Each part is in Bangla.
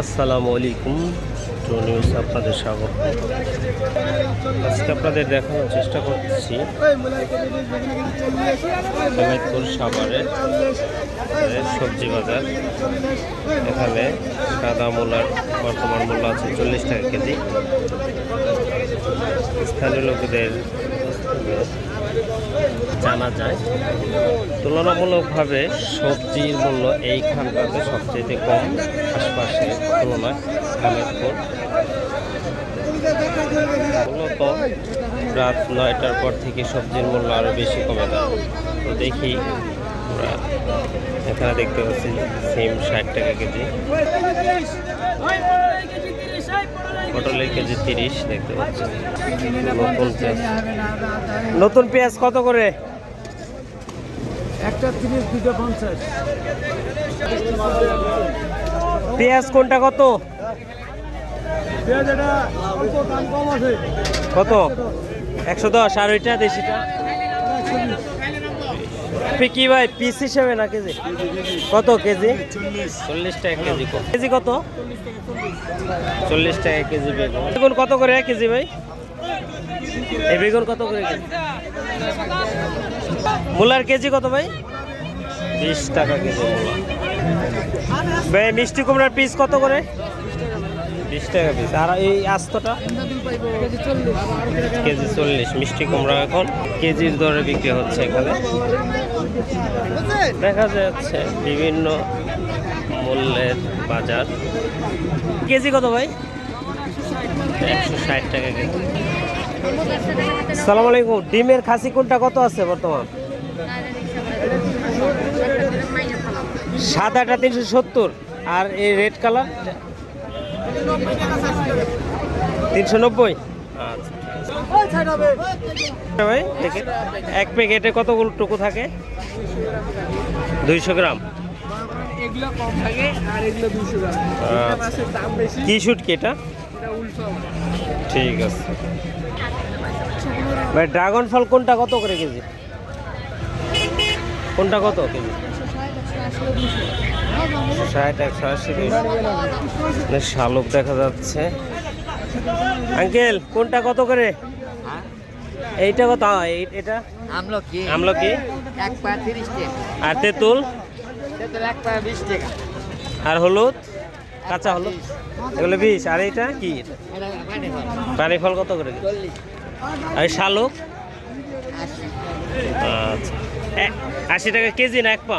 আসসালামু আলাইকুম টু নিউজ আপনাদের স্বাগত। আজকে আপনাদের দেখানোর চেষ্টা করছি হেমায়তপুর সাভারের সবজি বাজার। এখানে সাদা মূলার বর্তমান মূল্য আছে চল্লিশ টাকা কেজি। স্থানীয় লোকেদের জানা যায়। তুলনামূলকভাবে সবজির মূল্য এইখানটাতে সবচেয়ে কম। আশপাশের তুলনায় হেমায়তপুর মূলত রাত নয়টার পর থেকে সবজির মূল্য আরও বেশি কমে যায়। তো দেখি এখানে দেখতে পাচ্ছি সিম ষাট টাকা কেজি। কেজি তিরিশ দেখতে পাচ্ছি। নতুন পেঁয়াজ। নতুন পেঁয়াজ কত করে? একটা তিরিশ দুটো পঞ্চাশ। পেঁয়াজ কোনটা কত? কত? একশো দশ। আর ওইটা দেশিটা? আপনি কি ভাই পিস হিসেবে না কেজি? কত কেজি? চল্লিশ টাকা কেজি কেজি কত? চল্লিশ টাকা কেজি বেগুন। বেগুন কত করে এক কেজি ভাই? এই বেগুন কত করে কেজি? মূলার কেজি কত ভাই? বিশ টাকা কেজি ভাই মিষ্টি কুমড়ার পিস কত করে? বিশ টাকা পিস আর এই আস্তটা? কেজি চল্লিশ, মিষ্টি কুমড়া এখন। কেজির দরে বিক্রি হচ্ছে এখানে। দেখা যাচ্ছে বিভিন্ন মূল্যের বাজার। কেজি কত ভাই? একশো ষাট টাকা কেজি। সালাম আলাইকুম। ডিমের খাসি কোনটা কত আছে বর্তমান? সাদাটা তিনশো সত্তর। আর এই রেড কালার? তিনশো নব্বই? আচ্ছা। ভাই দেখে এক প্যাকেটে কতগুলো টুকু থাকে দুইশো গ্রাম। আচ্ছা। কি শুট কি এটা? এটা ঠিক আছে। ভাই ড্রাগন ফল কোনটা কত করে কেজি? কোনটা কত কেজি? ষাট একশো আশি মানে শালুক দেখা যাচ্ছে। আঙ্কেল কোনটা কত করে? এইটা কত? এটা? আমলকি। আমলকি? এক পা তিরিশ টাকা। আর তেঁতুল? তেঁতুল এক পা বিশ টাকা। আর হলুদ? কাঁচা হলুদ? এগুলো বিষ আর এইটা কি? পানি ফল কত করে? আর এই শালুক? আশি। আচ্ছা। আশি টাকা কেজি না এক পা।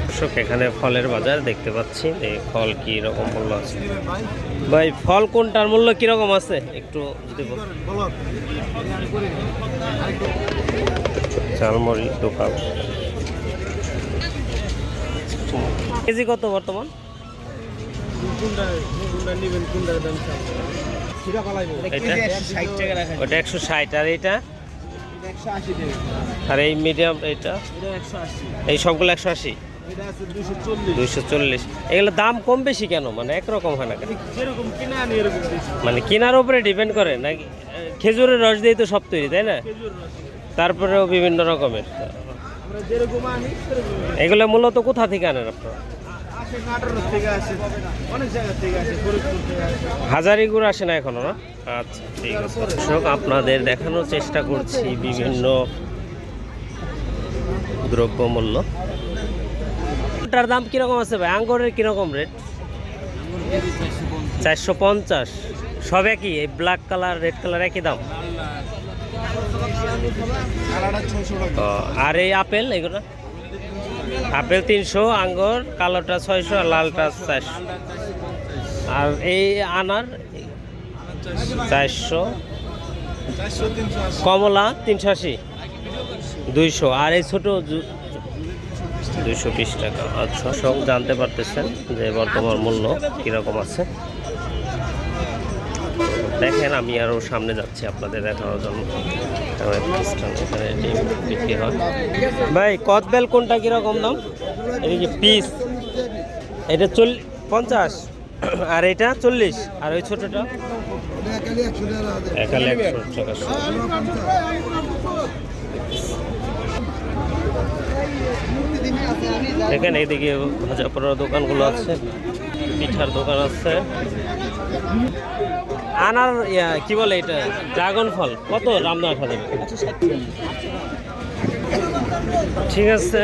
দর্শক এখানে ফলের বাজার দেখতে পাচ্ছি। এই ফল কি রকম মূল্য আছে? ভাই ফল কোনটার মূল্য কি রকম আছে? একটু যদি বল- ঝালমুড়ি দোকান। কেজি কত বর্তমান? ওটা একশো ষাট আর এটা আর এই মিডিয়াম এটা আশি। এই সবগুলো একশো আশি? দুইশো চল্লিশ। এগুলো দাম কম বেশি কেন? মানে একরকম হয় না মানে কেনার উপরে ডিপেন্ড করে নাকি খেজুরের রস দিয়ে তো সব তৈরি তাই না? তারপরেও বিভিন্ন রকমের। এগুলো মূলত কোথা থেকে আনেন আপনারা? হাজারি গুড় আসে না এখনও না? আচ্ছা ঠিক আছে দর্শক, আপনাদের দেখানোর চেষ্টা করছি বিভিন্ন দ্রব্যমূল্য। ওটার দাম কীরকম আছে ভাই? আঙ্গুরের কীরকম রেট চারশো পঞ্চাশ। সব একই? এই ব্ল্যাক কালার রেড কালার একই দাম? আর এই আপেল, এগুলো? আপেল তিনশো, আঙ্গুর, কালোটা ছয়শো, আর লালটা চারশো। আর এই আনার চারশো। কমলা তিনশো আশি। দুইশো। আর এই ছোটো দুইশো বিশ টাকা। আচ্ছা সব জানতে পারতেছেন যে বর্তমান মূল্য কীরকম আছে। দেখেন, আমি আরও সামনে যাচ্ছি আপনাদের দেখানোর জন্য। এখানে বিক্রি হয়। ভাই কদবেল কোনটা কীরকম দাম? এটা কি পিস? এটা চল পঞ্চাশ। আর এটা চল্লিশ। আর ওই ছোটোটা? একালে একশো টাকা দেখেন এইদিকে ভাজা পড়ার দোকানগুলো আছে পিঠার দোকান আছে। আনার ইয়া কি বলে এটা? ড্রাগন ফল। কত রামদার খাবে ঠিক আছে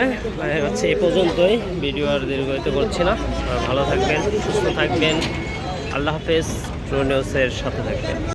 হচ্ছে এই পর্যন্তই। ভিডিও আর দীর্ঘায়িত করছি না। আর ভালো থাকবেন সুস্থ থাকবেন। আল্লাহ হাফেজ। ট্রু সাথে থাকবেন